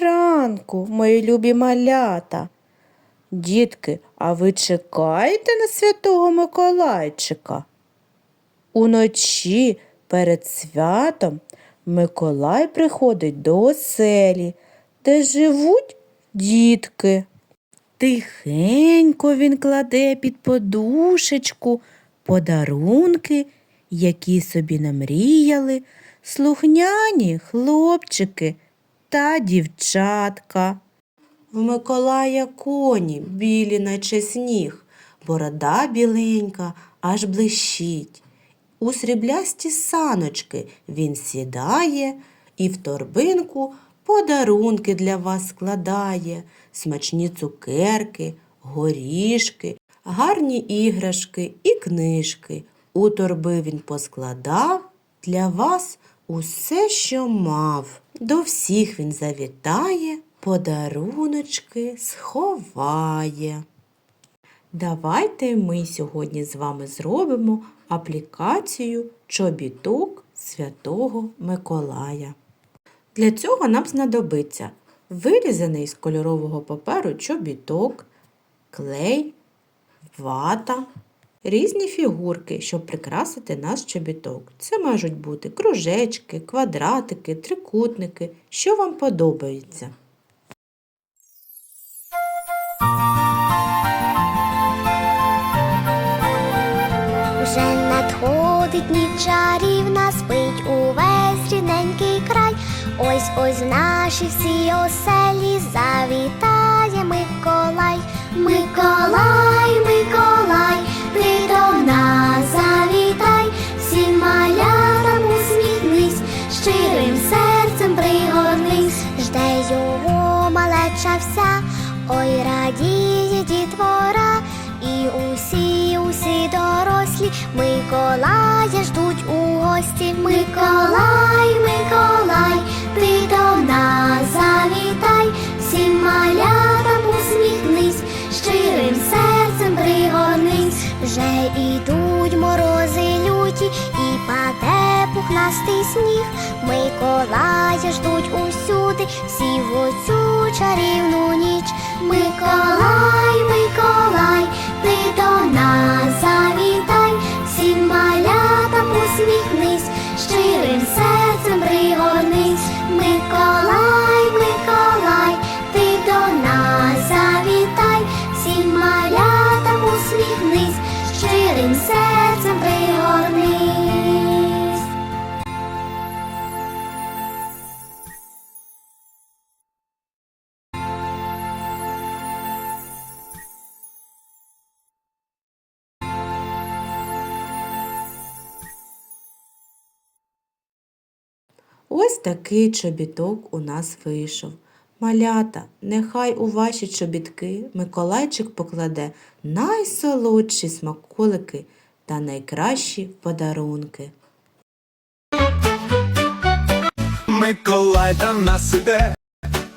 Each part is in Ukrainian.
Ранку, мої любі малята. Дітки, а ви чекаєте на святого Миколайчика? Уночі перед святом Миколай приходить до оселі, де живуть дітки. Тихенько він кладе під подушечку подарунки, які собі намріяли слухняні хлопчики та дівчатка. В Миколая коні білі, наче сніг, борода біленька аж блищить. У сріблясті саночки він сідає і в торбинку подарунки для вас складає, смачні цукерки, горішки, гарні іграшки і книжки. У торби він поскладав для вас усе, що мав. До всіх він завітає, подаруночки сховає. Давайте ми сьогодні з вами зробимо аплікацію чобіток Святого Миколая. Для цього нам знадобиться вирізаний з кольорового паперу чобіток, клей, вата, різні фігурки, щоб прикрасити наш чобіток. Це можуть бути кружечки, квадратики, трикутники, що вам подобається. Вже надходить ніч чарівна, спить увесь рідненький край. Ось ось наші всі оселі завітає Миколай. Миколай, малеча вся, ой радіє дітвора, і усі, усі дорослі. Миколая ждуть у гості. Миколай, Миколай, ти до нас завітай, всім малятам усміхнись, щирим серцем пригорнись, вже ідуть морози люті пухнастий сніг. Миколая ждуть усюди, всі в оцю чарівну ніч. Миколай, Ось такий чобіток у нас вийшов. Малята, нехай у ваші чобітки Миколайчик покладе найсолодші смаколики та найкращі подарунки. Миколай до нас іде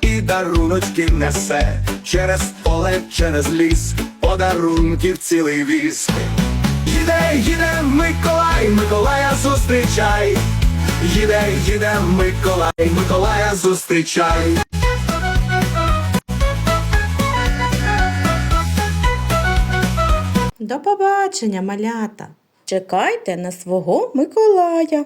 і даруночки несе через поле, через ліс, подарунків цілий віз. Їде, їде Миколай, Миколая зустрічай. Їде, їде Миколай, Миколая зустрічай. До побачення, малята! Чекайте на свого Миколая!